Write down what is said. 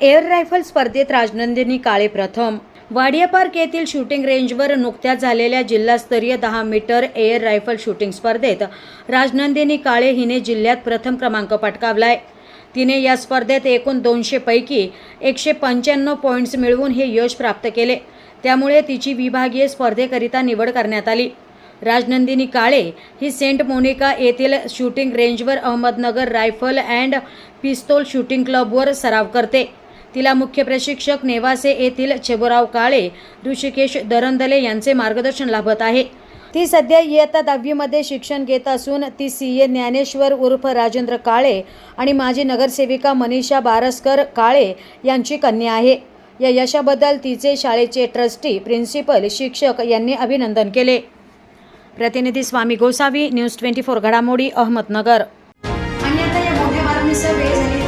Air rifle स्पर्धेत राजनंदिनी काळे प्रथम. Wadia park येथील शूटिंग रेंजवर नुकत्याच झालेल्या जिल्हास्तरीय दहा मीटर एअर रायफल शूटिंग स्पर्धेत राजनंदिनी काळे हिने जिल्ह्यात प्रथम क्रमांक पटकावलाय. तिने या स्पर्धेत एकूण दोनशे पैकी एकशे पंच्याण्णव पॉईंट्स मिळवून हे यश प्राप्त केले. त्यामुळे तिची विभागीय स्पर्धेकरिता निवड करण्यात आली. राजनंदिनी काळे ही सेंट मोनिका येथील shooting रेंजवर Ahmednagar rifle and pistol shooting क्लबवर सराव करते. तिला मुख्य प्रशिक्षक नेवासे येथील छेबोराव काळे ऋषिकेश दरंदले यांचे मार्गदर्शन लाभत आहे. ती सध्या इयत्ता दहावीमध्ये शिक्षण घेत असून ती सी ए ज्ञानेश्वर उर्फ राजेंद्र काळे आणि माजी नगरसेविका मनीषा बारसकर काळे यांची कन्या आहे. या यशाबद्दल तिचे शाळेचे ट्रस्टी प्रिन्सिपल शिक्षक यांनी अभिनंदन केले. प्रतिनिधी Swami Gosavi news twenty four घडामोडी अहमदनगर. आणि आता या मोठ्या बातमीसह वेळ झाली.